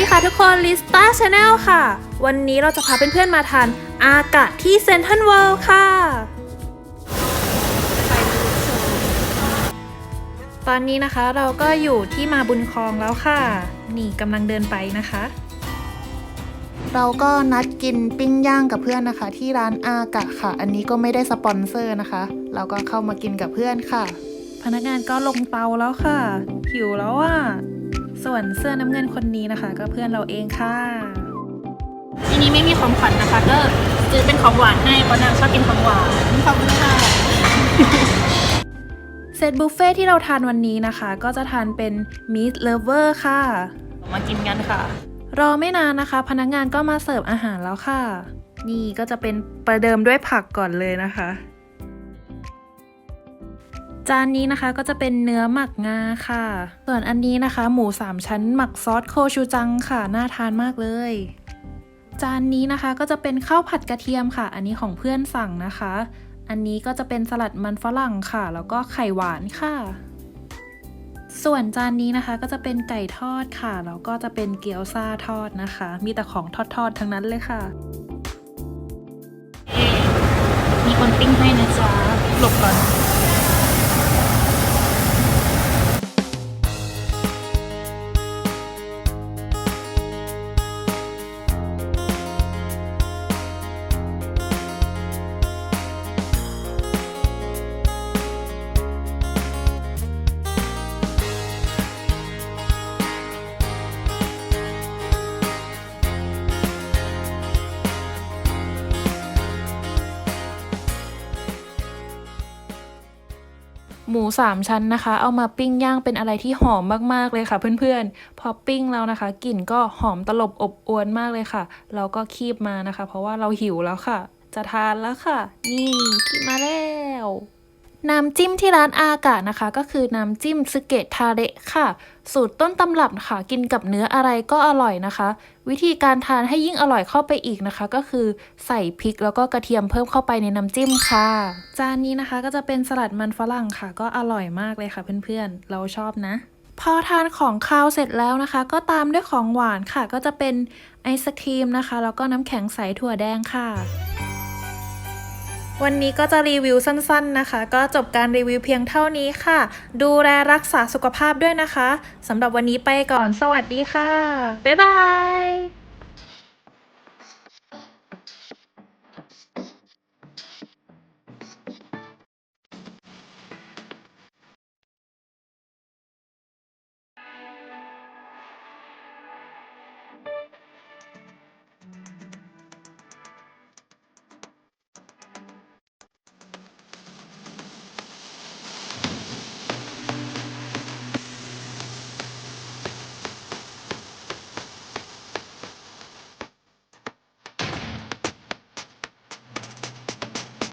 ดีค่ะทุกคนลิสตาชาแนลค่ะ วันนี้เราจะพาเพื่อนๆมาทานอากะที่เซนทันเวิลด์ค่ะ ตอนนี้นะคะเราก็อยู่ที่มาบุญคลองแล้วค่ะ นี่กำลังเดินไปนะคะ เราก็นัดกินปิ้งย่างกับเพื่อนนะคะ ที่ร้านอากะค่ะ อันนี้ก็ไม่ได้สปอนเซอร์นะคะ เราก็เข้ามากินกับเพื่อนค่ะ พนักงานก็ลงเตาแล้วค่ะหิวแล้วอะ ส่วนเสื้อน้ำเงินคนนี้นะคะ ก็เพื่อนเราเองค่ะทีนี้ไม่มีของขวัญนะคะ ก็ซื้อเป็นของหวานให้เพราะนางชอบกินของหวานขอบคุณค่ะเซตบุฟเฟ่ที่เราทานวันนี้นะคะ ก็จะทานเป็นมิสเลเวอร์ค่ะ มากินกันค่ะ รอไม่นานนะคะ พนักงานก็มาเสิร์ฟอาหารแล้วค่ะ นี่ก็จะเป็นประเดิมด้วยผักก่อนเลยนะคะ จานนี้นะคะก็จะเป็นเนื้อหมักงาค่ะ ส่วนอันนี้นะคะ หมูสามชั้นหมักซอสโคชูจังค่ะ น่าทานมากเลย จานนี้นะคะก็จะเป็นข้าวผัดกระเทียมค่ะ อันนี้ของเพื่อนสั่งนะคะ อันนี้ก็จะเป็นสลัดมันฝรั่งค่ะ แล้วก็ไข่หวานค่ะ ส่วนจานนี้นะคะก็จะเป็นไก่ทอดค่ะ แล้วก็จะเป็นเกี๊ยวซาทอดนะคะ มีแต่ของทอดๆทั้งนั้นเลยค่ะ มีคนปิ้งให้นะจ๊ะหลบก่อน หมูสามชั้นนะคะ เอามาปิ้งย่างเป็นอะไรที่หอมมากๆเลยค่ะเพื่อนๆ พอปิ้งแล้วนะคะกลิ่นก็หอมตลบอบอวนมากเลยค่ะ เราก็คีบมานะคะ เพราะว่าเราหิวแล้วค่ะ จะทานแล้วค่ะ นี่คีบมาแล้ว น้ำจิ้มที่ร้านอากานะคะ ก็คือน้ำจิ้มซึเกะทาเระค่ะ สูตรต้นตำรับค่ะ กินกับเนื้ออะไรก็อร่อยนะคะ วิธีการทานให้ยิ่งอร่อยเข้าไปอีกนะคะ ก็คือใส่พริกแล้วก็กระเทียมเพิ่มเข้าไปในน้ำจิ้มค่ะ จานนี้นะคะก็จะเป็นสลัดมันฝรั่งค่ะ ก็อร่อยมากเลยค่ะเพื่อนๆ เราชอบนะ พอทานของคาวเสร็จแล้วนะคะ ก็ตามด้วยของหวานค่ะ ก็จะเป็นไอศครีมนะคะ แล้วก็น้ำแข็งใสถั่วแดงค่ะ วันนี้ก็จะรีวิวสั้นๆนะคะ ก็จบการรีวิวเพียงเท่านี้ค่ะ ดูแลรักษาสุขภาพด้วยนะคะสำหรับวันนี้ไปก่อนสวัสดีค่ะ บ๊ายบาย